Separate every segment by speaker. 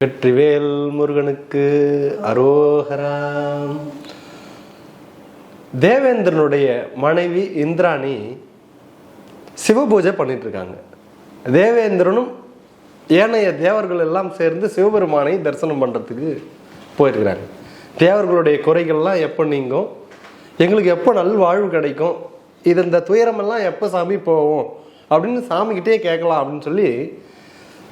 Speaker 1: வெற்றிவேல் முருகனுக்கு அரோகராம் தேவேந்திரனுடைய மனைவி இந்திராணி சிவபூஜை பண்ணிட்டு இருக்காங்க தேவேந்திரனும் ஏனைய தேவர்கள் எல்லாம் சேர்ந்து சிவபெருமானை தரிசனம் பண்ணுறதுக்கு போயிருக்கிறாங்க. தேவர்களுடைய குறைகள்லாம் எப்போ நீங்கும்? எங்களுக்கு எப்போ நல்வாழ்வு கிடைக்கும்? இது இந்த துயரமெல்லாம் எப்போ சாமி போவோம் அப்படின்னு சாமிக்கிட்டே கேட்கலாம் அப்படின்னு சொல்லி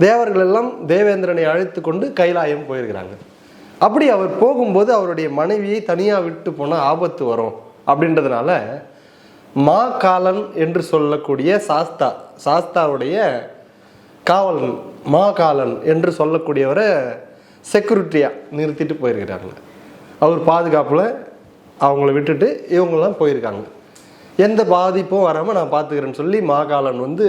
Speaker 1: தேவர்கள் எல்லாம் தேவேந்திரனை அழைத்து கொண்டு கைலாயம் போயிருக்கிறாங்க. அப்படி அவர் போகும்போது அவருடைய மனைவியை தனியாக விட்டு போனால் ஆபத்து வரும் அப்படின்றதுனால மா காலன் என்று சொல்லக்கூடிய சாஸ்தா சாஸ்தாவுடைய காவலன் மா காலன் என்று சொல்லக்கூடியவரை செக்யூரிட்டியாக நிறுத்திட்டு போயிருக்கிறாங்க. அவர் பாதுகாப்பில் அவங்கள விட்டுட்டு இவங்கெல்லாம் போயிருக்காங்க. எந்த பாதிப்பும் வராமல் நான் பார்த்துக்கிறேன்னு சொல்லி மாகாளன் வந்து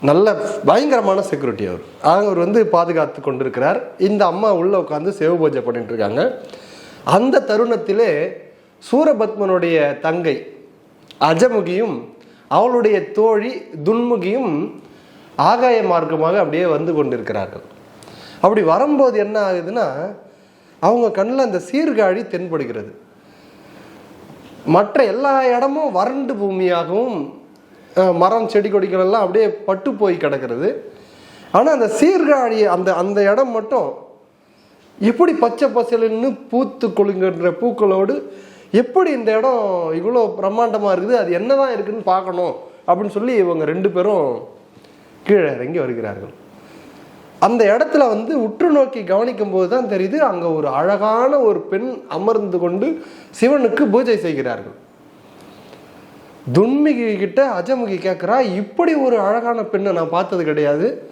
Speaker 1: நல்ல பயங்கரமான செக்யூரிட்டி அவர். அவர் வந்து பாதுகாத்து கொண்டிருக்கிறார். இந்த அம்மா உள்ளே உட்காந்து சிவபூஜை பண்ணிட்டு இருக்காங்க. அந்த தருணத்திலே சூரபத்மனுடைய தங்கை அஜமுகியும் அவளுடைய தோழி துன்முகியும் ஆகாய மார்க்கமாக அப்படியே வந்து கொண்டிருக்கிறார்கள். அப்படி வரும்போது என்ன ஆகுதுன்னா அவங்க கண்ணில் அந்த சீர்காழி தென்படுகிறது. மற்ற எல்லா இடமும் வறண்டு பூமியாகவும் மரம் செடி கொடிகள் எல்லாம் அப்படியே பட்டு போய் கிடக்கிறது. ஆனால் அந்த சீர்காழி அந்த அந்த இடம் மட்டும் எப்படி பச்சை பசலுன்னு பூத்து கொழுங்குன்ற பூக்களோடு எப்படி இந்த இடம் இவ்வளோ பிரம்மாண்டமாக இருக்குது அது என்னதான் இருக்குதுன்னு பார்க்கணும் அப்படின்னு சொல்லி இவங்க ரெண்டு பேரும் கீழே இறங்கி வருகிறார்கள். அந்த இடத்துல வந்து உற்று நோக்கி கவனிக்கும் போது தான் தெரியுது அங்கே ஒரு அழகான ஒரு பெண் அமர்ந்து கொண்டு சிவனுக்கு பூஜை செய்கிறார்கள். துன்மிகி கிட்ட அஜமுகி கேட்குறா இப்படி ஒரு அழகான பெண்ணை நான் பார்த்தது கிடையாது.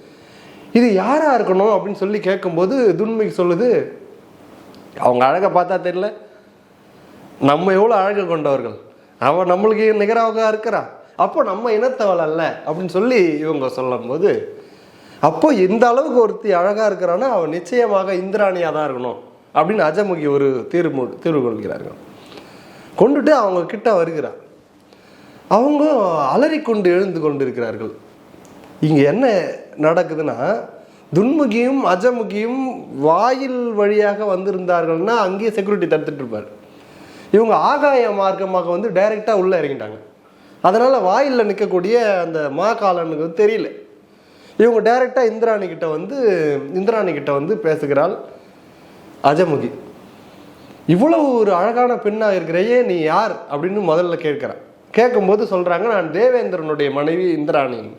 Speaker 1: இது யாராக இருக்கணும்? அப்படின்னு சொல்லி கேட்கும்போது துன்மிகி சொல்லுது அவங்க அழகை பார்த்தா தெரியல. நம்ம எவ்வளோ அழகு கொண்டவர்கள். அவன் நம்மளுக்கு நிகராக இருக்கிறா. அப்போ நம்ம இனத்தவள் அல்ல. அப்படின்னு சொல்லி இவங்க சொல்லும்போது அப்போ இந்த அளவுக்கு ஒருத்தி அழகா இருக்கிறான்னா அவன் நிச்சயமாக இந்திராணியாக தான் இருக்கணும் அப்படின்னு அஜமுகி ஒரு தீர்வு தீர்வு கொள்கிறார்கள். கொண்டுட்டு அவங்க கிட்ட வருகிறார் அவங்க அலறிக்கொண்டு எழுந்து கொண்டிருக்கிறார்கள். இங்க என்ன நடக்குதுன்னா துன்முகியும் அஜமுகியும் வாயில் வழியாக வந்திருந்தார்கள்னா அங்கேயே செக்யூரிட்டி தடுத்துட்டு இருப்பார். இவங்க ஆகாய மார்க்கமாக வந்து டைரெக்டாக உள்ளே இறங்கிட்டாங்க. அதனால வாயிலில் நிற்கக்கூடிய அந்த மா காலனுக்கு தெரியல. இவங்க டைரெக்டாக இந்திராணி கிட்ட வந்து இந்திராணி கிட்ட வந்து பேசுகிறாள் அஜமுகி. இவ்வளவு ஒரு அழகான பெண்ணாக இருக்கிறையே நீ யார்? அப்படின்னு முதல்ல கேட்குறான் கேட்கும்போது சொல்கிறாங்க நான் தேவேந்திரனுடைய மனைவி இந்திராணி.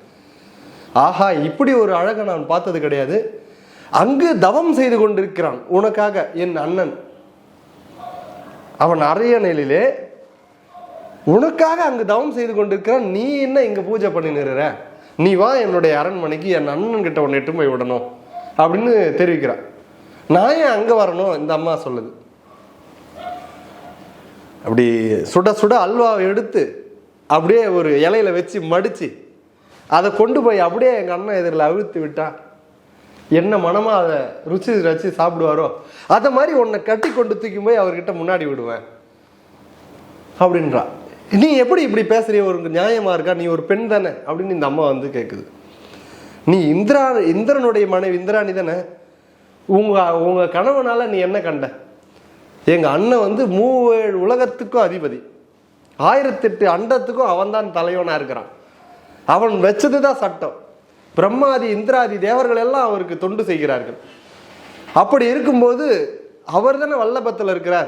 Speaker 1: ஆஹா இப்படி ஒரு அழகை நான் பார்த்தது கிடையாது. அங்கு தவம் செய்து கொண்டிருக்கிறான் உனக்காக என் அண்ணன். அவன் அரையணையிலே உனக்காக அங்கு தவம் செய்து கொண்டிருக்கிறான். நீ என்ன இங்கே பூஜை பண்ணி நிறுற நீ வா என்னுடைய அரண்மனைக்கு என் அண்ணன் கிட்ட உன்னை எட்டு போய் விடணும் அப்படின்னு தெரிவிக்கிறான். நான் ஏன் அங்கே வரணும்? இந்த அம்மா சொல்லுது. அப்படி சுட சுட அல்வாவை எடுத்து அப்படியே ஒரு இலையில வச்சு மடித்து அதை கொண்டு போய் அப்படியே எங்கள் அண்ணன் எதிரில் அவிழ்த்து விட்டா என்ன மனமாக அதை ருச்சி ரசி சாப்பிடுவாரோ? அதை மாதிரி உன்னை கட்டி கொண்டு தூக்கி போய் அவர்கிட்ட முன்னாடி விடுவேன். அப்படின்றா. நீ எப்படி இப்படி பேசுறிய? ஒரு நியாயமா இருக்கா? நீ ஒரு பெண் தானே? அப்படின்னு இந்த அம்மா வந்து கேட்குது நீ இந்திரா இந்திரனுடைய மனைவி இந்திராணி தானே? உங்க உங்க கணவனால நீ என்ன கண்ட? எங்க அண்ணன் வந்து மூவேழு உலகத்துக்கும் அதிபதி. ஆயிரத்தெட்டு அண்டத்துக்கும் அவன்தான் தலைவனா இருக்கிறான். அவன் வச்சதுதான் சட்டம். பிரம்மாதி இந்திராதி தேவர்கள் எல்லாம் அவருக்கு தொண்டு செய்கிறார்கள். அப்படி இருக்கும்போது அவர் தானே வல்லபத்தில் இருக்கிறார்.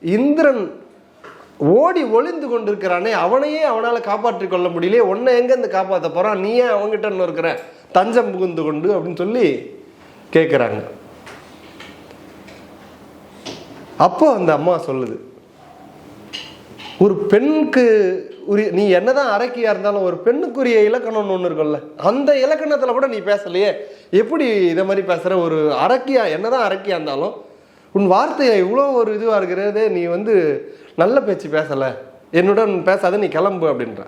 Speaker 1: இந்திரன் ஓடி ஒளிந்து கொண்டிருக்கிறானே அவனையே அவனால் காப்பாற்றிக் கொள்ள முடியலையே உன்னை எங்கேருந்து காப்பாற்ற போகிறான் நீ ஏன் அவங்ககிட்ட இன்னும் இருக்கிற? தஞ்சம் புகுந்து கொண்டு அப்படின்னு சொல்லி கேட்குறாங்க அப்போ அந்த அம்மா சொல்லுது ஒரு பெண்ணுக்கு உரிய நீ என்னதான் அரக்கியா இருந்தாலும் ஒரு பெண்ணுக்குரிய இலக்கணம்னு ஒன்று இருக்கும்ல அந்த இலக்கணத்தில் கூட நீ பேசலையே. எப்படி இதை மாதிரி பேசுகிற ஒரு அரக்கியா என்னதான் அரக்கியா இருந்தாலும் உன் வார்த்தை இவ்வளோ ஒரு இதுவாக இருக்கிறது நீ வந்து நல்ல பேச்சு பேசலை. என்னுடன் பேசாத நீ கிளம்பு அப்படின்ற.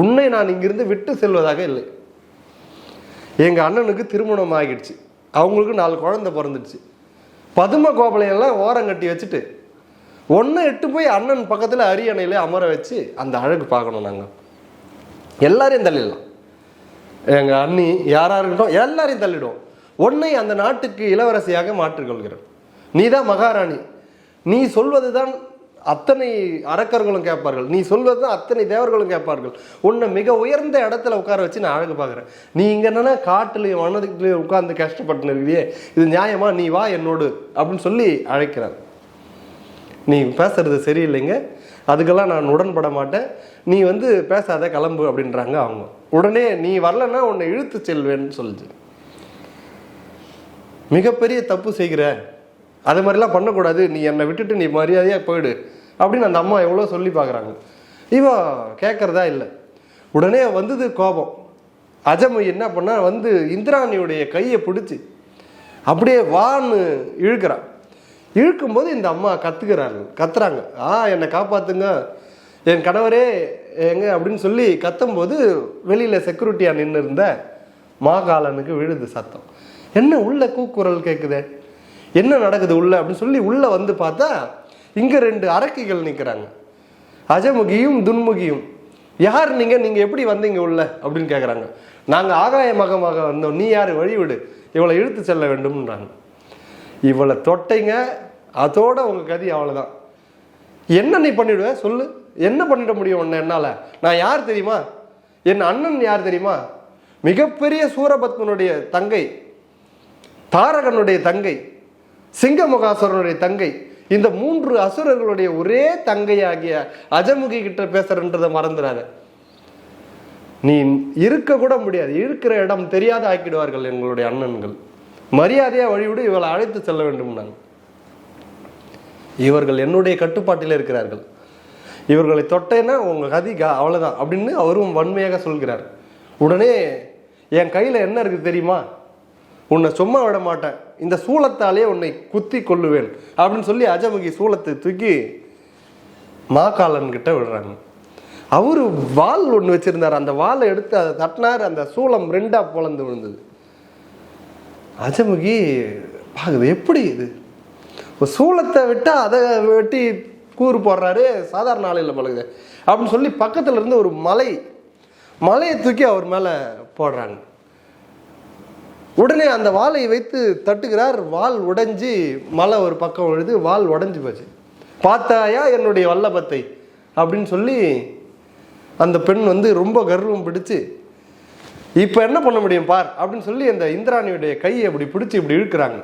Speaker 1: உன்னை நான் இங்கிருந்து விட்டு செல்வதாக இல்லை. எங்கள் அண்ணனுக்கு திருமணம் ஆகிடுச்சு. அவங்களுக்கு நாலு குழந்தை பிறந்துடுச்சு. பதும கோபலையெல்லாம் ஓரம் கட்டி வச்சுட்டு ஒன்று எட்டு போய் அண்ணன் பக்கத்தில் அரியணையில் அமர வச்சு அந்த அழகு பார்க்கணும் நாங்கள் எல்லாரையும் தள்ளிடலாம். எங்கள் அண்ணி யாராக இருக்கட்டும் எல்லாரையும் தள்ளிடுவோம் உன்னை அந்த நாட்டுக்கு இளவரசியாக மாற்றிக்கொள்கிறேன். நீ தான் மகாராணி. நீ சொல்வது தான் அத்தனை அரக்கர்களும் கேட்பார்கள். நீ சொல்வது தான் அத்தனை தேவர்களும் கேட்பார்கள். உன்னை மிக உயர்ந்த இடத்துல உட்கார வச்சு நான் அழகு பார்க்குறேன். நீ இங்கே என்னன்னா காட்டுலையும் வனத்துலையும் உட்கார்ந்து கஷ்டப்பட்டு இருக்கிறியே இது நியாயமா? நீ வா என்னோடு அப்படின்னு சொல்லி அழைக்கிறார். நீ பேசுறது சரியில்லைங்க. அதுக்கெல்லாம் நான் உடன்பட மாட்டேன். நீ வந்து பேசாத கிளம்பு அப்படின்றாங்க அவங்க. உடனே நீ வரலன்னா உன்னை இழுத்து செல்வேன்னு சொல்லுச்சு மிகப்பெரிய தப்பு செய்கிற அது மாதிரிலாம் பண்ணக்கூடாது. நீ என்னை விட்டுட்டு நீ மரியாதையாக போயிடு. அப்படின்னு அந்த அம்மா எவ்வளோ சொல்லி பார்க்குறாங்க. இவ கேட்குறதா இல்லை. உடனே வந்தது கோபம். அஜமை என்ன பண்ணால் வந்து இந்திராணியுடைய கையை பிடிச்சி அப்படியே வான்னு இழுக்கிறான் இழுக்கும்போது இந்த அம்மா கத்துக்கிறாங்க. கத்துறாங்க. ஆ என்னை காப்பாத்துங்க. என் கணவரே எங்க? அப்படின்னு சொல்லி கத்தும்போது வெளியில் செக்யூரிட்டியாக நின்று இருந்த மாகாளனுக்கு விழுது சத்தம். என்ன உள்ள கூக்குரல் கேட்குதே என்ன நடக்குது உள்ள அப்படின்னு சொல்லி உள்ள வந்து பார்த்தா இங்க ரெண்டு அரக்கிகள் நிற்கிறாங்க அஜமுகியும் துன்முகியும். யார் நீங்க? நீங்க எப்படி வந்தீங்க உள்ள? அப்படின்னு கேட்குறாங்க நாங்க ஆகாய மகமாக வந்தோம். நீ யார்? வழிவிடு. இவளை இழுத்து செல்ல வேண்டும்ன்றாங்க. இவளை தொட்டைங்க. அதோட உங்க கதி அவ்வளவுதான். என்ன நீ பண்ணிடுவ? சொல்லு. என்ன பண்ணிட முடியும் உன்னை என்னால? நான் யார் தெரியுமா? என் அண்ணன் யார் தெரியுமா? மிகப்பெரிய சூரபத்மனுடைய தங்கை. தாரகனுடைய தங்கை. சிங்கமுகாசுரனுடைய தங்கை. இந்த மூன்று அசுரர்களுடைய ஒரே தங்கையாகிய அஜமுகி கிட்ட பேசுறன்றதை மறந்துடாத நீ இருக்க கூட முடியாது. இருக்கிற இடம் தெரியாத ஆக்கிடுவார்கள் எங்களுடைய அண்ணன்கள். மரியாதையா வழிவிடு இவளை அழைத்து செல்ல வேண்டும் நான் இவர்கள் என்னுடைய கட்டுப்பாட்டில் இருக்கிறார்கள். இவர்களை தொட்டேன்னா உங்க கதி கா- அவ்வளவுதான் அப்படின்னு அவரும் வன்மையாக சொல்கிறார். உடனே என் கையில என்ன இருக்கு தெரியுமா? உன்னை சும்மா விட மாட்டேன். இந்த சூளத்தாலே உன்னை குத்தி கொள்ளுவேன் அப்படின்னு சொல்லி அஜமுகி சூளத்தை தூக்கி மாகாலன் கிட்ட விடுறாங்க. அவரு வால் ஒன்று வச்சிருந்தார். அந்த வாலை எடுத்து அதை தட்டினார். அந்த சூளம் ரெண்டா பொழந்து விழுந்தது. அஜமுகி பாக்குது எப்படி இது? ஒரு சூளத்தை விட்டா அதை வெட்டி கூறு போடுறாரு. சாதாரண ஆளையில் பழகுது. அப்படின்னு சொல்லி பக்கத்துல இருந்து ஒரு மலை மலையை தூக்கி அவர் மேல போடுறாங்க. உடனே அந்த வாளை வைத்து தட்டுகிறார். வால் உடைஞ்சு மலை ஒரு பக்கம் விழுது வால் உடஞ்சி போச்சு. பார்த்தாயா என்னுடைய வல்லபத்தை? அப்படின்னு சொல்லி அந்த பெண் வந்து ரொம்ப கர்வம் பிடிச்சு இப்போ என்ன பண்ண முடியும் பார்? அப்படின்னு சொல்லி அந்த இந்திராணியுடைய கையை அப்படி பிடிச்சி இப்படி இழுக்கிறாங்க.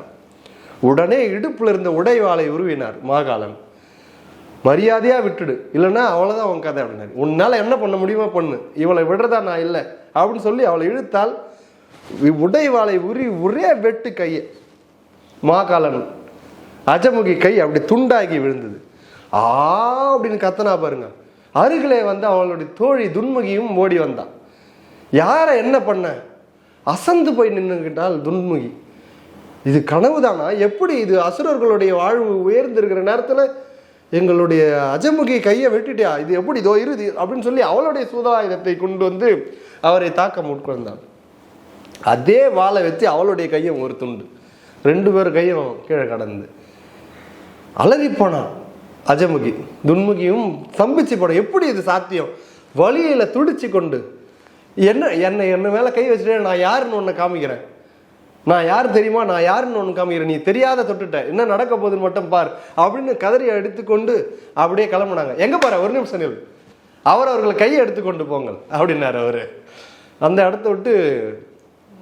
Speaker 1: உடனே இடுப்பில் இருந்த உடைவாளை உருவினார் மாகாளன். மரியாதையாக விட்டுடு இல்லைன்னா அவ்வளோதான் உன் கதை அப்படின்னாரு. உன்னால் என்ன பண்ண முடியுமோ பண்ணு இவளை விடுறதா நான் இல்லை அப்படின்னு சொல்லி அவளை இழுத்தால் உடைவாளை உரி ஒரே வெட்டு கையை. மாகாலன் அஜமுகி கை அப்படி துண்டாகி விழுந்தது. ஆ அப்படின்னு கத்தனா பாருங்க. அருகிலே வந்து அவளுடைய தோழி துன்முகியும் ஓடி வந்தான் யாரை என்ன பண்ண? அசந்து போய் நின்றுக்கிட்டால் துன்முகி. இது கனவு தானா எப்படி இது அசுரர்களுடைய வாழ்வு உயர்ந்திருக்கிற நேரத்தில் எங்களுடைய அஜமுகி கையை வெட்டிட்டியா இது எப்படி இதோ இருது அப்படின்னு சொல்லி அவளுடைய சூதாயுதத்தை கொண்டு வந்து அவரை தாக்க முட்கொண்டாள் அதே வாளை வச்சு அவளுடைய கையும் ஒரு துண்டு. ரெண்டு பேர் கையும் கீழே கடந்து. அலறி போனான் அஜமுகி துன்முகியும் சம்பிச்சு போன எப்படி இது சாத்தியம்? வழியில் துடிச்சு கொண்டு என்ன என்னை என்ன மேலே கை வச்சுட்டு நான் யாருன்னு ஒன்று காமிக்கிறேன்? நான் யார் தெரியுமா? நான் யாருன்னு ஒன்று காமிக்கிறேன்? நீ தெரியாத தொட்டுட்ட. என்ன நடக்க போகுதுன்னு மட்டும் பார். அப்படின்னு கதறியை எடுத்துக்கொண்டு அப்படியே கிளம்புனாங்க. எங்கே பாரு ஒரு நிமிஷம் நில் அவர் அவர்களை கையை எடுத்துக்கொண்டு போங்கள் அப்படின்னாரு அவர். அந்த இடத்த விட்டு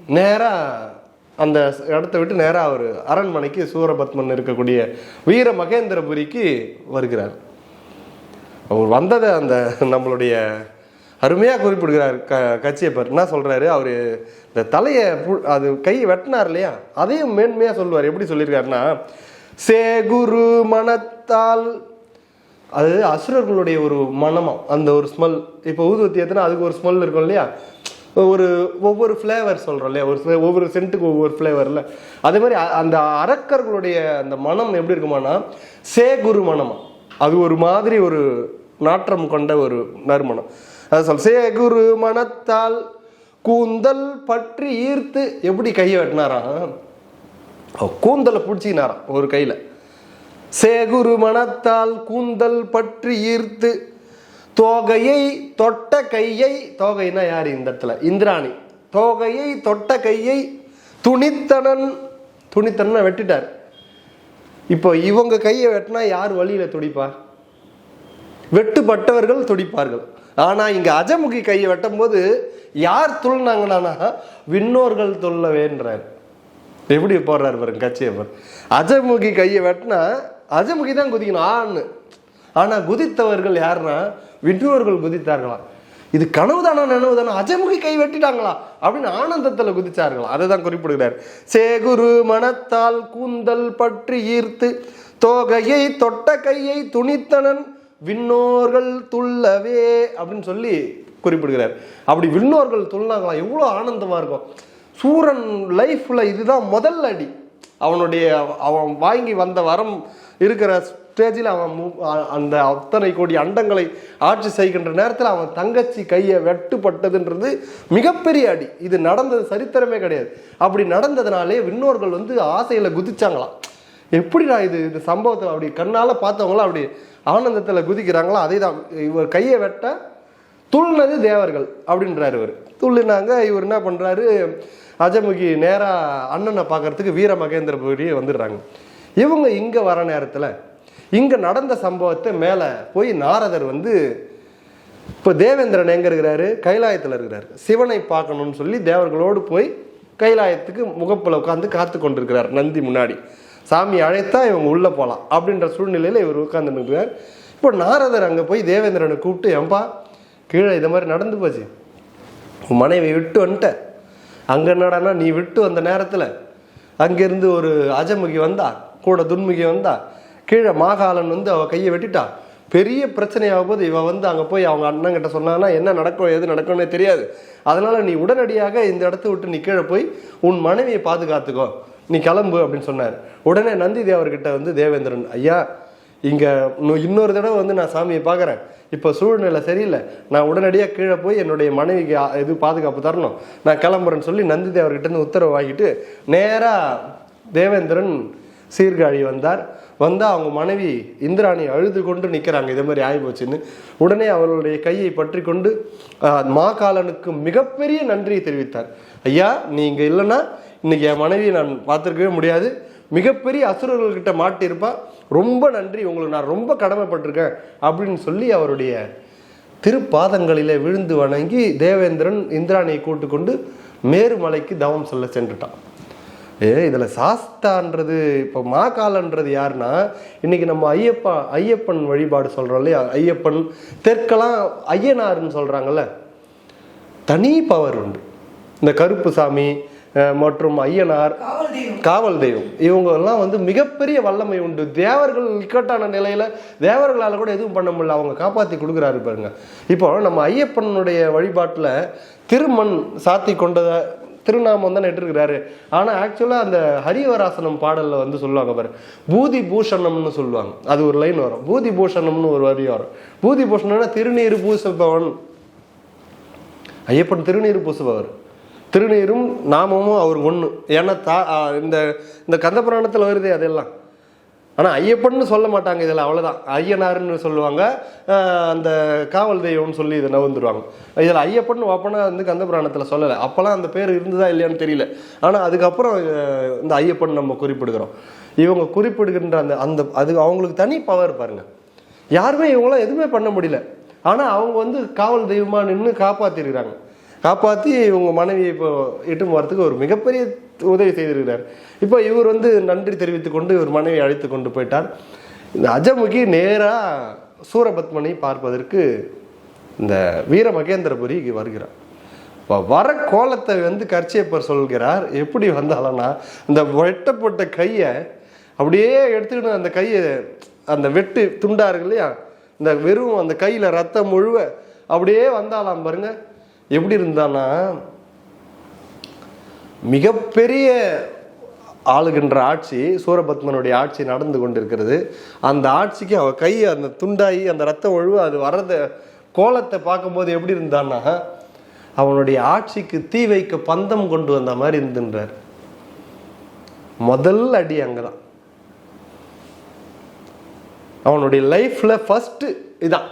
Speaker 1: நேராக அந்த இடத்த விட்டு நேராக அவர் அரண்மனைக்கு சூரபத்மன் இருக்கக்கூடிய வீர மகேந்திரபுரிக்கு வருகிறார். அவர் வந்ததை அந்த நம்மளுடைய அருமையாக குறிப்பிடுகிறார் க கட்சியை கச்சியப்பர் என்ன சொல்கிறாரு அவர் இந்த தலையை பு- அது கை வெட்டினார் இல்லையா? அதையும் மேன்மையாக சொல்லுவார். எப்படி சொல்லியிருக்காருன்னா சேகுரு மனத்தால் அது அசுரர்களுடைய ஒரு மனமாக அந்த ஒரு ஸ்மெல் இப்போ ஊதுவத்தி ஏற்றினா அதுக்கு ஒரு ஸ்மெல் இருக்கும் இல்லையா? ஒரு ஒவ்வொரு ஃப்ளேவர் சொல்கிறோம் இல்லையா ஒரு ஒவ்வொரு சென்ட்டுக்கு ஒவ்வொரு ஃப்ளேவரில் அதே மாதிரி அந்த அரக்கர்களுடைய அந்த மனம் எப்படி இருக்குமானா சேகுரு மனமா அது ஒரு மாதிரி ஒரு நாற்றம் கொண்ட ஒரு நறுமணம். அதை சொல் சேகுரு மனத்தால் கூந்தல் பற்றி ஈர்த்து எப்படி கையை வெட்டினாராம்? கூந்தலை பிடிச்சிக்கினாராம் ஒரு கையில். சேகுரு மனத்தால் கூந்தல் பற்றி ஈர்த்து தோகையை தொட்ட கையை தோகைனா யார் இந்த இடத்துல? இந்திராணி. தோகையை தொட்ட கையை துணித்தனன் துணித்தனனை வெட்டிட்டார். இப்போ இவங்க கையை வெட்டினா யார் வழியில் துடிப்பா? வெட்டுப்பட்டவர்கள் துடிப்பார்கள். ஆனால் இங்கே அஜமுகி கையை வெட்டும் போது யார் துள்ளினாங்கன்னா விண்ணோர்கள் துள்ளவேன்றார். எப்படி போடுறாரு பாருங்க கட்சியை பாரு. அஜமுகி கையை வெட்டினா அஜமுகி தான் குதிக்கணும். ஆன்னு. ஆனால் குதித்தவர்கள் யாருன்னா விண்ணோர்கள் குதித்தார்களாம் இது கனவுதானா நினைவுதானா? அஜமுகி கை வெட்டிட்டாங்களா? அப்படின்னு ஆனந்தத்துல குதிச்சார்களாம் அதை தான் குறிப்பிடுகிறார். சேகுரு மனத்தால் கூந்தல் பற்றி ஈர்த்து தோகையை தொட்ட கையை துணித்தனன் விண்ணோர்கள் துள்ளவே அப்படின்னு சொல்லி குறிப்பிடுகிறார். அப்படி விண்ணோர்கள் துள்ளாங்களாம் எவ்வளோ ஆனந்தமா இருக்கும். சூரன் லைஃப்ல இதுதான் முதல் அடி. அவனுடைய அவன் வாங்கி வந்த வரம் இருக்கிற ஸ்டேஜில் அவன் மூ அந்த அத்தனை கோடி அண்டங்களை ஆட்சி செய்கின்ற நேரத்தில் அவன் தங்கச்சி கையை வெட்டுப்பட்டதுன்றது மிகப்பெரிய அடி. இது நடந்தது சரித்திரமே கிடையாது. அப்படி நடந்ததுனாலே விண்ணோர்கள் வந்து ஆசையில் குதிச்சாங்களாம். நான் இது இந்த சம்பவத்தை அப்படி கண்ணால் பார்த்தவங்களாம் அப்படி ஆனந்தத்தில் குதிக்கிறாங்களோ? அதே தான் இவர் கையை வெட்ட துள்ளினது தேவர்கள் அப்படின்றாரு இவர். துள்ளினாங்க இவர் என்ன பண்ணுறாரு அஜமுகி நேராக அண்ணனை பார்க்கறதுக்கு வீர மகேந்திரபுரியே வந்துடுறாங்க. இவங்க இங்கே வர நேரத்தில் இங்கே நடந்த சம்பவத்தை மேலே போய் நாரதர் வந்து இப்போ தேவேந்திரன் எங்கே இருக்கிறாரு? கைலாயத்தில் இருக்கிறார். சிவனை பார்க்கணும்னு சொல்லி தேவர்களோடு போய் கைலாயத்துக்கு முகப்பில் உட்காந்து காத்து கொண்டிருக்கிறார் நந்தி முன்னாடி. சாமி அழைத்தா இவங்க உள்ளே போகலாம் அப்படின்ற சூழ்நிலையில் இவர் உட்காந்துருக்கிறார் இப்போ நாரதர் அங்கே போய் தேவேந்திரனை கூப்பிட்டு ஏன்பா கீழே இது மாதிரி நடந்து போச்சு. உன் மனைவி விட்டு வந்துட்ட. அங்கே என்னடானா நீ விட்டு வந்த நேரத்தில் அங்கேருந்து ஒரு அஜமுகி வந்தா கூட துன்முகி வந்தா கீழே மாகாளன் வந்து அவள் கையை வெட்டிட்டா. பெரிய பிரச்சனையாக போது இவ வந்து அங்கே போய் அவங்க அண்ணங்கிட்ட சொன்னான்னா என்ன நடக்கும்? எது நடக்கும்னே தெரியாது. அதனால் நீ உடனடியாக இந்த இடத்த விட்டு நீ கீழே போய் உன் மனைவியை பாதுகாத்துக்கோ. நீ கிளம்பு அப்படின்னு சொன்னார். உடனே நந்தி தேவர்கிட்ட வந்து தேவேந்திரன் ஐயா இங்கே இன்னொரு தடவை வந்து நான் சாமியை பார்க்குறேன். இப்போ சூழ்நிலை சரியில்லை. நான் உடனடியாக கீழே போய் என்னுடைய மனைவிக்கு இது பாதுகாப்பு தரணும். நான் கிளம்புறேன்னு சொல்லி நந்தி தேவர்கிட்ட இருந்து உத்தரவு வாங்கிட்டு நேராக தேவேந்திரன் சீர்காழி வந்தார். வந்தால் அவங்க மனைவி இந்திராணி அழுது கொண்டு நிற்கிறாங்க இதே மாதிரி ஆகிப்போச்சுன்னு உடனே அவர்களுடைய கையை பற்றி கொண்டு மாகாலனுக்கு மிகப்பெரிய நன்றியை தெரிவித்தார். ஐயா நீ இங்கே இல்லைன்னா இன்னைக்கு என் மனைவியை நான் பார்த்துருக்கவே முடியாது. மிகப்பெரிய அசுரர்கள்கிட்ட மாட்டியிருப்பா. ரொம்ப நன்றி. உங்களுக்கு நான் ரொம்ப கடமைப்பட்டிருக்கேன். அப்படின்னு சொல்லி அவருடைய திருப்பாதங்களிலே விழுந்து வணங்கி தேவேந்திரன் இந்திராணியை கூட்டுக்கொண்டு மேருமலைக்கு தவம் சொல்ல சென்றுட்டான். இதில் சாஸ்தான்றது இப்போ மாகாலன்றது யாருன்னா இன்னைக்கு நம்ம ஐயப்பா ஐயப்பன் வழிபாடு சொல்கிறோம் இல்லையா? ஐயப்பன் தெற்கெல்லாம் ஐயனாருன்னு சொல்கிறாங்கல்ல தனி பவர் உண்டு. இந்த கருப்பு சாமி மற்றும் ஐயனார்
Speaker 2: காவல் தெய்வம்.
Speaker 1: இவங்கெல்லாம் வந்து மிகப்பெரிய வல்லமை உண்டு. தேவர்கள் இக்கட்டான நிலையில தேவர்களால் கூட எதுவும் பண்ண முடியல. அவங்க காப்பாற்றி கொடுக்குறாரு பாருங்க. இப்போ நம்ம ஐயப்பனுடைய வழிபாட்டில் திருமண் சாத்தி கொண்டதை திருநாமம் தான் இருக்கிறாரு ஆனால் ஆக்சுவலாக அந்த ஹரிவராசனம் பாடலில் வந்து சொல்லுவாங்க பாரு. பூதி பூஷணம்னு சொல்லுவாங்க. அது ஒரு லைன் வரும். பூதி பூஷணம்னு ஒரு வரி வரும். பூதி பூஷணம்னா திருநீர் பூசப்பவன் ஐயப்பன் திருநீர் பூசுபவர். திருநீரும் நாமமும் அவர் ஒன்று ஏன்னா தா இந்த இந்த இந்த கந்தபுராணத்தில் வருதே அதெல்லாம். ஆனால் ஐயப்பன்னு சொல்ல மாட்டாங்க இதில் அவ்வளோதான் ஐயனாருன்னு சொல்லுவாங்க அந்த காவல் தெய்வம்னு சொல்லி இதை நவந்துருவாங்க. இதில் ஐயப்பன் வாப்பனா வந்து கந்தபுராணத்தில் சொல்லலை. அப்போல்லாம் அந்த பேர் இருந்ததா இல்லையான்னு தெரியல. ஆனால் அதுக்கப்புறம் இந்த ஐயப்பன் நம்ம குறிப்பிடுகிறோம். இவங்க குறிப்பிடுகின்ற அந்த அந்த அது அவங்களுக்கு தனி பவர் பாருங்கள் யாருமே இவங்களாம் எதுவுமே பண்ண முடியல. ஆனால் அவங்க வந்து காவல் தெய்வமாக நின்று காப்பாற்றிருக்கிறாங்க காப்பாற்றி இவங்க மனைவியை இப்போ இட்டும் வரத்துக்கு ஒரு மிகப்பெரிய உதவி செய்திருக்கிறார். இப்போ இவர் வந்து நன்றி தெரிவித்துக்கொண்டு இவர் மனைவியை அழைத்து கொண்டு போயிட்டார். இந்த அஜமுகி நேராக சூரபத்மனை பார்ப்பதற்கு இந்த வீர மகேந்திரபுரி வருகிறார். இப்போ வர கோலத்தை வந்து கர்ச்சியப்பர் சொல்கிறார். எப்படி வந்தாலன்னா இந்த வெட்டப்பட்ட கையை அப்படியே எடுத்துக்கிட்டு அந்த கையை அந்த வெட்டு துண்டா இருக்கு இல்லையா? இந்த வெறும் அந்த கையில் ரத்தம் முழுவ அப்படியே வந்தாலாம் பாருங்கள் எப்படி இருந்தானா மிகப்பெரிய ஆளுகின்ற ஆட்சி சூரபத்மனுடைய ஆட்சி நடந்து கொண்டிருக்கிறது. அந்த ஆட்சிக்கு அவ கை அந்த துண்டாகி அந்த ரத்தம் ஒழுவு அது வர்றத கோலத்தை பார்க்கும்போது எப்படி இருந்தான்னா அவனுடைய ஆட்சிக்கு தீ வைக்க பந்தம் கொண்டு வந்த மாதிரி இருந்துன்றார் முதல் அடி அங்கதான். அவனுடைய லைஃப்பில் ஃபஸ்ட்டு இதான்.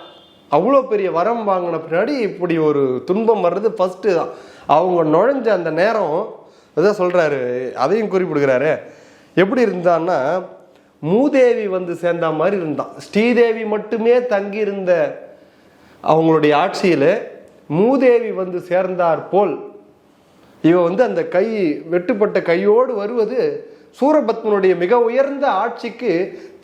Speaker 1: அவ்வளோ பெரிய வரம் வாங்கின பின்னாடி இப்படி ஒரு துன்பம் வர்றது ஃபஸ்ட்டு தான். அவங்க நுழைஞ்ச அந்த நேரம் அதான் சொல்கிறாரு அதையும் குறிப்பிடுகிறாரு. எப்படி இருந்தான்னா மூதேவி வந்து சேர்ந்த மாதிரி இருந்தான். ஸ்ரீதேவி மட்டுமே தங்கியிருந்த அவங்களுடைய ஆட்சியில் மூதேவி வந்து சேர்ந்தார் போல். இவன் வந்து அந்த கை வெட்டுப்பட்ட கையோடு வருவது சூரபத்மனுடைய மிக உயர்ந்த ஆட்சிக்கு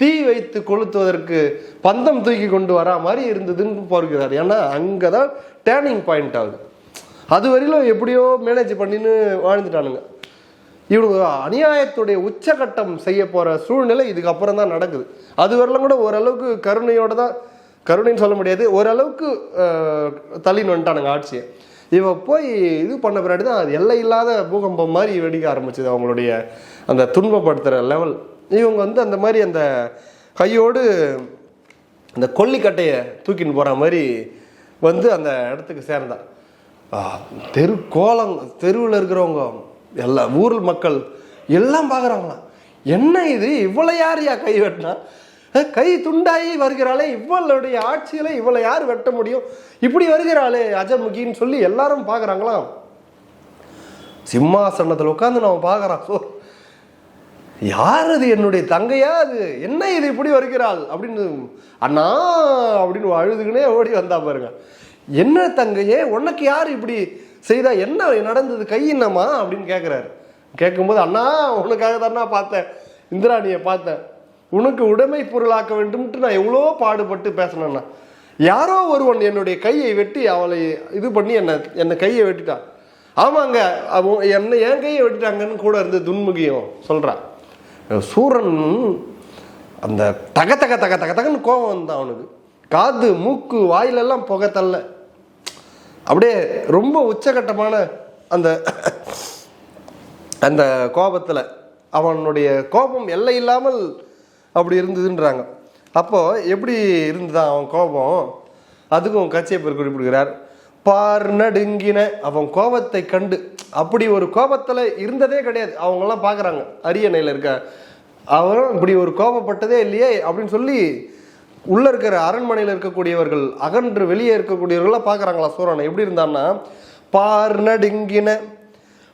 Speaker 1: தீ வைத்து கொளுத்துவதற்கு பந்தம் தூக்கி கொண்டு வரா மாதிரி இருந்ததுன்னு பார்க்கிறார். ஏன்னா அங்கே தான் டேர்னிங் பாயிண்ட் ஆகுது. அது வரையிலும் எப்படியோ மேனேஜ் பண்ணின்னு வாழ்ந்துட்டானுங்க. இவனுங்க அநியாயத்துடைய உச்சகட்டம் செய்ய போகிற சூழ்நிலை இதுக்கப்புறம் தான் நடக்குது. அது கூட ஓரளவுக்கு கருணையோட தான் கருணைன்னு சொல்ல முடியாது ஓரளவுக்கு தள்ளின்னு வந்துட்டானுங்க ஆட்சியை. இவன் போய் இது பண்ண பின்னாடி தான் அது எல்லை இல்லாத பூகம்பம் மாதிரி வெடிக்க ஆரம்பிச்சது அவங்களுடைய அந்த துன்பப்படுத்துகிற லெவல் இவங்க வந்து அந்த மாதிரி அந்த கையோடு அந்த கொல்லிக்கட்டையை தூக்கின்னு போகிற மாதிரி வந்து அந்த இடத்துக்கு சேர்ந்தான் தெரு கோலம் தெருவில் இருக்கிறவங்க எல்லா ஊர் மக்கள் எல்லாம் பார்க்குறாங்களாம் என்ன இது? இவ்வளோ யார் யா கை வெட்டினா? கை துண்டாகி வருகிறாளே இவளுடைய ஆட்சியில் இவளை யார் வெட்ட முடியும்? இப்படி வருகிறாளே அஜமுகின்னு சொல்லி எல்லாரும் பார்க்குறாங்களா? சிம்மாசனத்தில் உட்காந்து நம்ம பார்க்குறோம். ஸோ யார் அது என்னுடைய தங்கையா அது? என்ன இது இப்படி வருகிறாள்? அப்படின்னு அண்ணா அப்படின்னு அழுதுகினே ஓடி வந்தா பாருங்க. என்ன தங்கையே உனக்கு யார் இப்படி செய்தா? என்ன நடந்தது? கை என்னம்மா? அப்படின்னு கேட்குறாரு கேட்கும்போது அண்ணா உனக்காக தானே பார்த்தேன். இந்திராணியை பார்த்தேன். உனக்கு உடைமை பொருளாக்க வேண்டும்ட்டு நான் எவ்வளோ பாடுபட்டு பேசினேன்னா யாரோ ஒருவன் என்னுடைய கையை வெட்டி அவளை இது பண்ணி என்னை என்னை கையை வெட்டிட்டான் ஆமாங்க அவன் என்னை என் கையை வெட்டிட்டாங்கன்னு கூட இருந்து துன்முகியம் சொல்கிறான் சூரன் அந்த தக தக தக தக தகன்னு கோபம் வந்தான் அவனுக்கு. காது மூக்கு வாயிலெல்லாம் புகை தள்ள. அப்படியே ரொம்ப உச்சகட்டமான அந்த அந்த கோபத்தில் அவனுடைய கோபம் எல்லை இல்லாமல் அப்படி இருந்ததுன்றாங்க. அப்போது எப்படி இருந்ததான் அவன் கோபம்? அதுக்கும் கச்சியப்பர் குறிப்பிடுகிறார். பார் நடுங்கின அவன் கோபத்தை கண்டு. அப்படி ஒரு கோபத்தில் இருந்ததே கிடையாது. அவங்களாம் பார்க்குறாங்க அரியணையில் இருக்க. அவரும் இப்படி ஒரு கோபப்பட்டதே இல்லையே அப்படின்னு சொல்லி உள்ளே இருக்கிற அரண்மனையில் இருக்கக்கூடியவர்கள் அகன்று வெளியே இருக்கக்கூடியவர்களாம் பார்க்குறாங்களா சூரனை? எப்படி இருந்தான்னா பார் நடுங்கின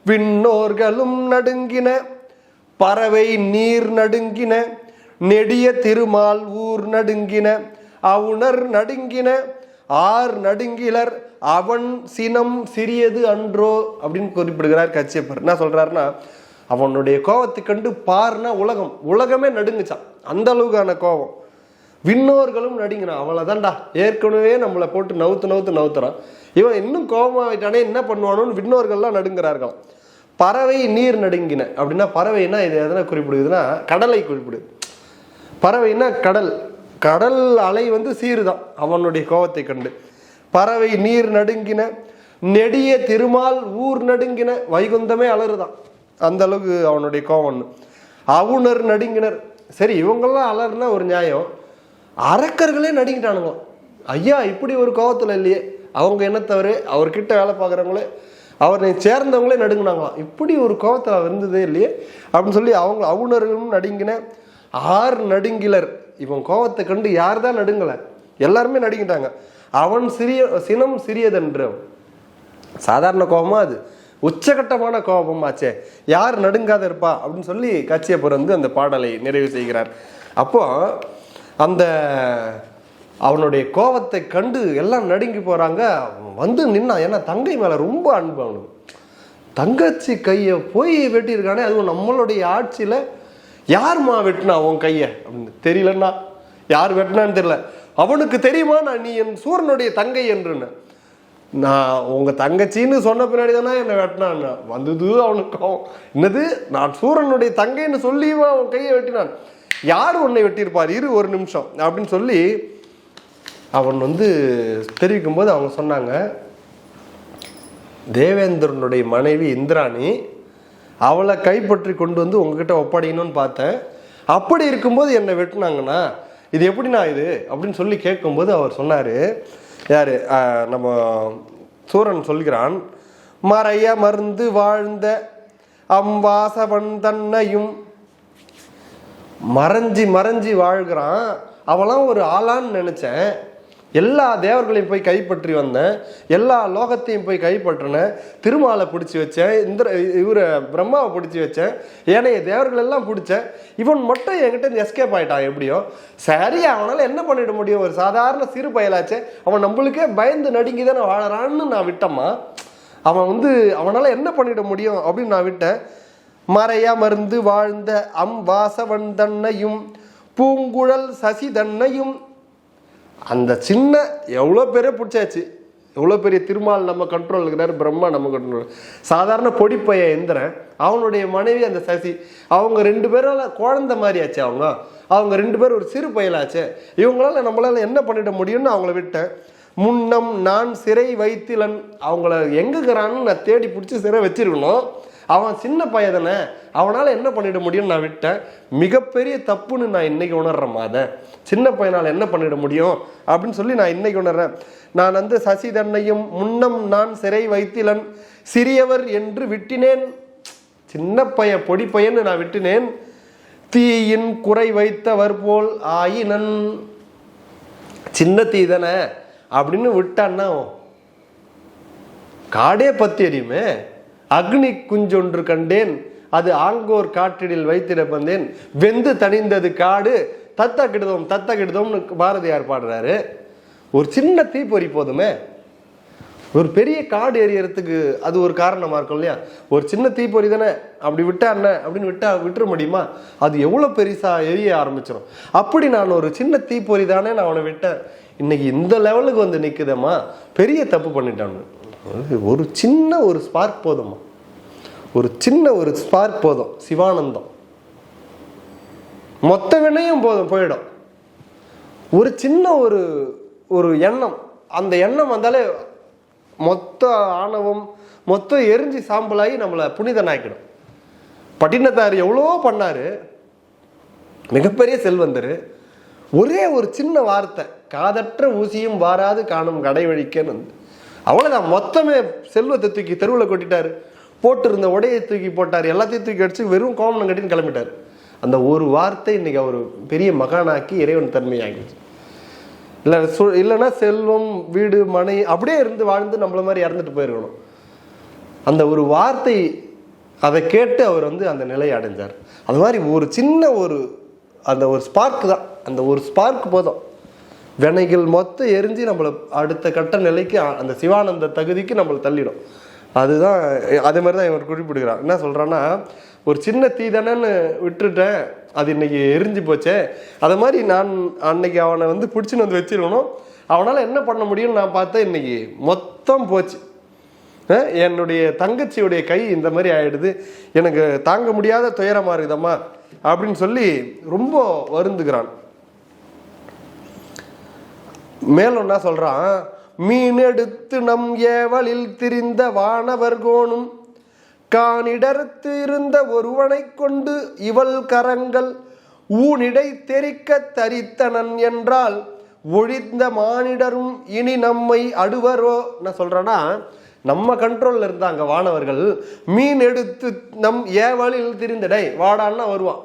Speaker 1: விண்ணோர்களும் நடுங்கின பறவை நீர் நடுங்கின நெடிய திருமால் ஊர் நடுங்கின அவுணர் நடுங்கின ஆர் நடுங்கிலர் அவன் சினம் சிறியது அன்றோ அப்படின்னு குறிப்பிடுகிறார் கச்சியப்பர். என்ன சொல்றாருன்னா அவனுடைய கோபத்தை கண்டு பார்னா உலகம் உலகமே நடுங்குச்சான் அந்த அளவுக்கான கோபம். விண்ணோர்களும் நடுங்கினான் அவ்வளோதான்டா ஏற்கனவே நம்மளை போட்டு நவுத்து நவுத்து நவுத்துறான். இவன் இன்னும் கோபமாயிட்டானே என்ன பண்ணுவானோன்னு விண்ணோர்கள்லாம் நடுங்கிறார்களாம் பறவை நீர் நடுங்கின. அப்படின்னா பறவைன்னா இது எதனா குறிப்பிடுதுன்னா கடலை குறிப்பிடுது. பறவைன்னா கடல். கடல் அலை வந்து சீருதான் அவனுடைய கோபத்தை கண்டு. பறவை நீர் நடுங்கின நெடிய திருமால் ஊர் நடுங்கின வைகுந்தமே அலறுதான். அந்த அளவுக்கு அவனுடைய கோபம் அவுணர் நடுங்கினர். சரி இவங்கெல்லாம் அலறுனா ஒரு நியாயம். அரக்கர்களே நடுங்கிட்டானுங்களாம். ஐயா இப்படி ஒரு கோவத்தில் இல்லையே. அவங்க என்ன தவிர அவர்கிட்ட வேலை பார்க்குறவங்களே. அவரை சேர்ந்தவங்களே நடுங்கினாங்களாம். இப்படி ஒரு கோபத்தில் இருந்ததே இல்லையே. அப்படின்னு சொல்லி அவங்க அவுணர்களும் நடுங்கின ஆர் நடுங்கிலர். இவன் கோபத்தை கண்டு யார் தான் நடுங்கலை? எல்லாருமே நடுங்கிட்டாங்க. அவன் சிறிய சினம் சிறியதென்று. சாதாரண கோபமா அது? உச்சகட்டமான கோபமாச்சே. யார் நடுங்காத இருப்பா? அப்படின்னு சொல்லி கச்சியப்பர் வந்து அந்த பாடலை நிறைவு செய்கிறார். அப்போ அந்த அவனுடைய கோபத்தை கண்டு எல்லாம் நடுங்கி போறாங்க. அவன் வந்து நின்னான் ஏன்னா தங்கை மேல ரொம்ப அன்பு அவனுக்கு. தங்கச்சி கையை போய் வெட்டியிருக்கானே அதுவும் நம்மளுடைய ஆட்சியில் யாருமா வெட்டினா உன் கையை? அப்படின்னு தெரியலன்னா யார் வெட்டினான்னு தெரியல. அவனுக்கு தெரியுமா நான் நீ என் சூரனுடைய தங்கை என்றுன்னு? நான் உங்கள் தங்கச்சின்னு சொன்ன பின்னாடி தானே என்னை வெட்டினான் வந்தது அவனுக்கு என்னது? நான் சூரனுடைய தங்கைன்னு சொல்லியுமா அவன் கையை வெட்டினான்? யார் உன்னை வெட்டியிருப்பார்? இரு ஒரு நிமிஷம். அப்படின்னு சொல்லி அவன் வந்து தெரிவிக்கும் போது அவங்க சொன்னாங்க தேவேந்திரனுடைய மனைவி இந்திராணி அவளை கைப்பற்றி கொண்டு வந்து உங்ககிட்ட ஒப்படைக்கணும்னு பார்த்தேன். அப்படி இருக்கும்போது என்னை வெட்டினாங்கண்ணா இது எப்படிண்ணா இது? அப்படின்னு சொல்லி கேட்கும்போது அவர் சொன்னார் யார்? நம்ம சூரன் சொல்கிறான் மறைய மருந்து வாழ்ந்த அம்பாசவன் தன்னையும் மறைஞ்சி மறைஞ்சி வாழ்கிறான். அவளாம் ஒரு ஆளான்னு நினச்சேன். எல்லா தேவர்களையும் போய் கைப்பற்றி வந்தேன் எல்லா லோகத்தையும் போய் கைப்பற்றினேன் திருமாலை பிடிச்சி வச்சேன் இந்திர இவரை பிரம்மாவை பிடிச்சி வச்சேன் ஏனைய தேவர்கள் எல்லாம் பிடிச்சேன் இவன் மட்டும் என்கிட்ட எஸ்கேப் ஆயிட்டான். எப்படியோ? சரி அவனால் என்ன பண்ணிட முடியும்? ஒரு சாதாரண சிறு பயலாச்சே. அவன் நம்மளுக்கே பயந்து நடுங்கி தானே வாழறான்னு நான் விட்டம்மா. அவன் வந்து அவனால் என்ன பண்ணிட முடியும் அப்படின்னு நான் விட்டேன். மறையா மருந்து வாழ்ந்த அம் வாசவன் தன்னையும் பூங்குழல் சசி தன்னையும் அந்த சின்ன எவ்வளோ பேரே பிடிச்சாச்சு? எவ்வளோ பெரிய திருமால் நம்ம கண்ட்ரோல் இருக்கிறாரு பிரம்மா நம்ம கண்ட்ரோல் சாதாரண பொடிப்பைய எந்திரன் அவனுடைய மனைவி அந்த சசி அவங்க ரெண்டு பேரால் குழந்தை மாதிரி ஆச்சு அவங்க. அவங்க ரெண்டு பேரும் ஒரு சிறு பயலாச்சே. இவங்களால நம்மளால என்ன பண்ணிட முடியும்னு அவங்கள விட்டேன். முன்னம் நான் சிறை வைத்திலன் அவங்கள எங்குக்கிறான்னு நான் தேடி பிடிச்சி சிறை வச்சிருக்கணும். அவன் சின்ன பையன் தானே. அவனால் என்ன பண்ணிட முடியும்னு நான் விட்டேன். மிகப்பெரிய தப்புன்னு நான் இன்னைக்கு உணர்றேன் அதை. சின்ன பையனால் என்ன பண்ணிட முடியும் அப்படின்னு சொல்லி நான் இன்னைக்கு உணர்றேன். நான் வந்து சசி தன்னையும் முன்னம் நான் சிறை வைத்திலன் சிறியவர் என்று விட்டினேன். சின்ன பைய பொடி பையன்னு நான் விட்டினேன். தீயின் குறை வைத்தவர் போல் ஆயினன். சின்ன தீ தானே அப்படின்னு விட்டான்னா காடே பத்தி எரியுமே. அக்னி குஞ்சொன்று கண்டேன். அது ஆங்கோர் காற்றிடில் வைத்திட வந்தேன். வெந்து தணிந்தது காடு. தத்த கிடுதோம் தத்த கிடுதோம்னு பாரதியார் பாடுறாரு. ஒரு சின்ன தீப்பொறி போதுமே. ஒரு பெரிய காடு எரியறதுக்கு அது ஒரு காரணமாக இருக்கும் இல்லையா? ஒரு சின்ன தீப்பொறி தானே? அப்படி விட்டா என்ன? அப்படின்னு விட்டா விட்டுற முடியுமா? அது எவ்வளோ பெருசாக எரிய ஆரம்பிச்சிடும் அப்படி நான் ஒரு சின்ன தீப்பொறி தானே நான் அவனை விட்டேன். இன்னைக்கு இந்த லெவலுக்கு வந்து நிற்குதம்மா பெரிய தப்பு பண்ணிட்டான்னு ஒரு சின்ன ஒரு ஸ்பார்க் போதும்மா. ஒரு சின்ன ஒரு ஸ்பார்க் போதும். சிவானந்தம். மொத்த வினையும் போதும் போயிடும். ஒரு சின்ன ஒரு ஒரு எண்ணம். அந்த எண்ணம் வந்தாலே மொத்த ஆணவம் மொத்தம் எரிஞ்சு சாம்பலாகி நம்மளை புனிதனாக்கிடும். பட்டினத்தார் எவ்வளோ பண்ணார்? மிகப்பெரிய செல்வந்தர். ஒரே ஒரு சின்ன வார்த்தை காதற்ற ஊசியும் வாராது காணும் கடை வழிக்கன்னு. அவ்வளோதான் மொத்தமே செல்வத்தை தூக்கி தெருவில் கொட்டிட்டார். போட்டிருந்த உடையை தூக்கி போட்டார். எல்லாத்தையும் தூக்கி அடிச்சு வெறும் கோமணம் கட்டின்னு கிளம்பிட்டார். அந்த ஒரு வார்த்தை இன்றைக்கி அவர் பெரிய மகானாக்கி இறைவன் தன்மையாகிடுச்சு. இல்லை சு இல்லைன்னா செல்வம் வீடு மனை அப்படியே இருந்து வாழ்ந்து நம்மள மாதிரி இறந்துட்டு போயிருக்கணும். அந்த ஒரு வார்த்தை அதை கேட்டு அவர் வந்து அந்த நிலையை அடைஞ்சார். அது மாதிரி ஒரு சின்ன ஒரு அந்த ஒரு ஸ்பார்க் தான். அந்த ஒரு ஸ்பார்க் போதும். வினைகள் மொத்தம் எரிஞ்சு நம்மளை அடுத்த கட்ட நிலைக்கு அந்த சிவானந்த தகுதிக்கு நம்மளை தள்ளிடும். அதுதான் அதே மாதிரி தான் இவர் குறிப்பிடுகிறார். என்ன சொல்கிறான்னா ஒரு சின்ன தீ தானேன்னு விட்டுட்டேன் அது இன்னைக்கு எரிஞ்சு போச்சே அதை மாதிரி நான் அன்னைக்கு அவனை வந்து பிடிச்சின்னு வந்து வச்சிருக்கணும். அவனால் என்ன பண்ண முடியும்னு நான் பார்த்தேன் இன்னைக்கு மொத்தம் போச்சு. என்னுடைய தங்கச்சியுடைய கை இந்த மாதிரி ஆயிடுது. எனக்கு தாங்க முடியாத துயரமாக இருக்குதம்மா அப்படின்னு சொல்லி ரொம்ப வருந்துகிறான். மேலும் என்ன சொல்றான்? மீனெடுத்து நம் ஏவலில் திரிந்த வானவர் கோணும் கானிடர்த்து இருந்த ஒருவனை கொண்டு இவள் கரங்கள் ஊனிடை தெரிக்க தரித்தனன் என்றால் ஒழிந்த மானிடரும் இனி நம்மை அடுவரோ என்ன சொல்கிறேன்னா நம்ம கண்ட்ரோலில் இருந்தாங்க வானவர்கள். மீன் எடுத்து நம் ஏவலில் திரிந்தடை வாடான்னா வருவான்.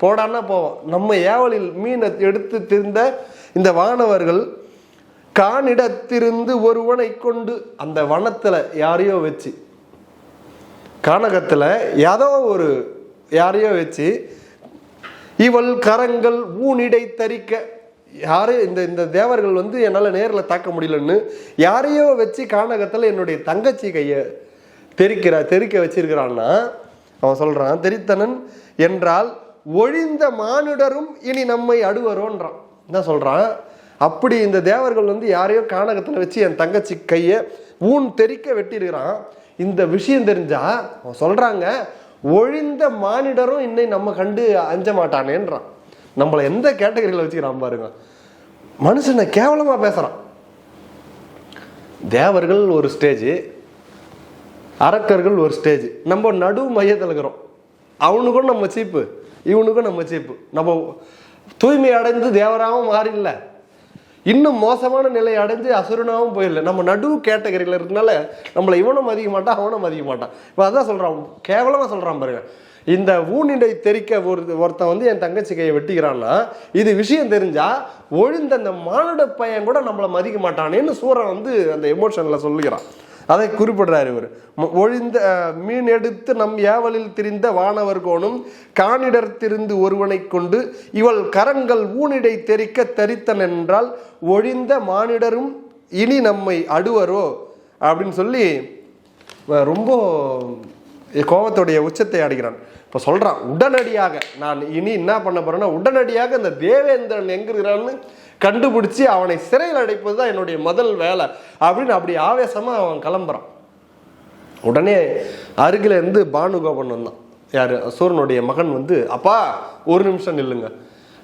Speaker 1: போடான்னா போவான். நம்ம ஏவலில் மீனை எடுத்து திருந்த இந்த வானவர்கள் காணிடத்திருந்து ஒருவனை கொண்டு அந்த வனத்தில் யாரையோ வச்சு கானகத்தில் ஏதோ ஒரு யாரையோ வச்சு இவள் கரங்கள் ஊனிடை தரிக்க யாரு இந்த இந்த தேவர்கள் வந்து என்னால் நேரில் தாக்க முடியலன்னு யாரையோ வச்சு கானகத்தில் என்னுடைய தங்கச்சி கையை தெரிக்கிற தெரிக்க வச்சிருக்கிறான்னா அவன் சொல்கிறான் தெரித்தனன் என்றால் ஒழிந்த மானுடரும் இனி நம்மை அடுவரோன்றான். என்ன சொல்கிறான் அப்படி இந்த தேவர்கள் வந்து யாரையோ கானகத்தில் வச்சு என் தங்கச்சி கையை ஊன் தெறிக்க வெட்டியிருக்கிறான். இந்த விஷயம் தெரிஞ்சா அவன் சொல்கிறாங்க ஒழிந்த மானிடரும் இன்னை நம்ம கண்டு அஞ்ச மாட்டானேன்றான். நம்மளை எந்த கேட்டகரியில் வச்சுக்கிறான் பாருங்க. மனுஷனை கேவலமாக பேசுகிறான் தேவர்கள் ஒரு ஸ்டேஜ் அரக்கர்கள் ஒரு ஸ்டேஜ் நம்ம நடு மையத்தில் இருக்கிறோம். அவனுக்கும் நம்ம சீப்பு இவனுக்கும் நம்ம சீப்பு. நம்ம தூய்மை அடைந்து தேவராகவும் மாறில்லை. இன்னும் மோசமான நிலை அடைஞ்சு அசுரனாகவும் போயிடல. நம்ம நடு கேட்டகரியில் இருக்கனால நம்மளை இவனும் மதிக்க மாட்டான் அவனும் மதிக்க மாட்டான். இப்போ அதான் சொல்கிறான் கேவலமாக சொல்கிறான் பாருங்க. இந்த ஊனிடை தெரிக்க ஒரு ஒருத்தன் வந்து என் தங்கச்சி கையை வெட்டிக்கிறான்னா இது விஷயம் தெரிஞ்சா ஒழிந்த அந்த மானுட பையன் கூட நம்மளை மதிக்க மாட்டானேன்னு சூரன் வந்து அந்த எமோஷனில் சொல்லுகிறான். அதை குறிப்பிடுறார் இவர். ஒழிந்த மீன் எடுத்து நம் ஏவலில் திரிந்த வானவர் கோணும் காணிடர் திரிந்து ஒருவனைக் கொண்டு இவள் கரங்கள் ஊனிடை தெரிக்க தரித்தன் என்றால் ஒழிந்த மானிடரும் இனி நம்மை அடுவரோ? அப்படின்னு சொல்லி ரொம்ப கோபத்துடைய உச்சத்தை அடைகிறான் இப்போ சொல்கிறான் உடனடியாக நான் இனி என்ன பண்ண போகிறேன்னா உடனடியாக இந்த தேவேந்திரன் எங்க கண்டுபிடிச்சி அவனை சிறையில் அடைப்பது தான் என்னுடைய முதல் வேலை. அப்படின்னு அப்படி ஆவேசமாக அவன் கிளம்புறான். உடனே அருகில இருந்து பானுகோபன் வந்தான் யார்? சூரனுடைய மகன் வந்து அப்பா ஒரு நிமிஷம் நில்லுங்க.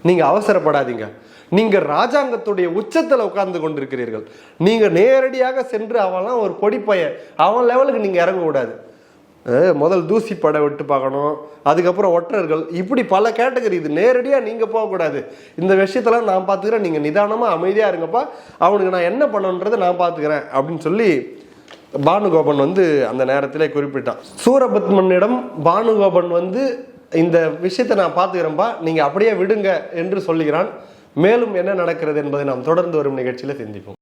Speaker 1: நீங்கள் அவசரப்படாதீங்க. நீங்கள் ராஜாங்கத்துடைய உச்சத்தில் உட்கார்ந்து கொண்டிருக்கிறீர்கள். நீங்கள் நேரடியாக சென்று அவன்லாம் ஒரு பொடிப்பையன் அவன் லெவலுக்கு நீங்கள் இறங்க கூடாது முதல் தூசி படை விட்டு பார்க்கணும். அதுக்கப்புறம் ஒற்றர்கள். இப்படி பல கேட்டகரி இது. நேரடியாக நீங்கள் போகக்கூடாது. இந்த விஷயத்தெல்லாம் நான் பார்த்துக்கிறேன். நீங்கள் நிதானமாக அமைதியாக இருங்கப்பா. அவனுக்கு நான் என்ன பண்ணணுன்றதை நான் பார்த்துக்கிறேன். அப்படின்னு சொல்லி பானுகோபன் வந்து அந்த நேரத்திலே குறிப்பிட்டான். சூரபத்மனிடம் பானுகோபன் வந்து இந்த விஷயத்தை நான் பார்த்துக்கிறேன்ப்பா நீங்கள் அப்படியே விடுங்க என்று சொல்லுகிறான். மேலும் என்ன நடக்கிறது என்பதை நாம் தொடர்ந்து வரும் நிகழ்ச்சியில் சிந்திப்போம்.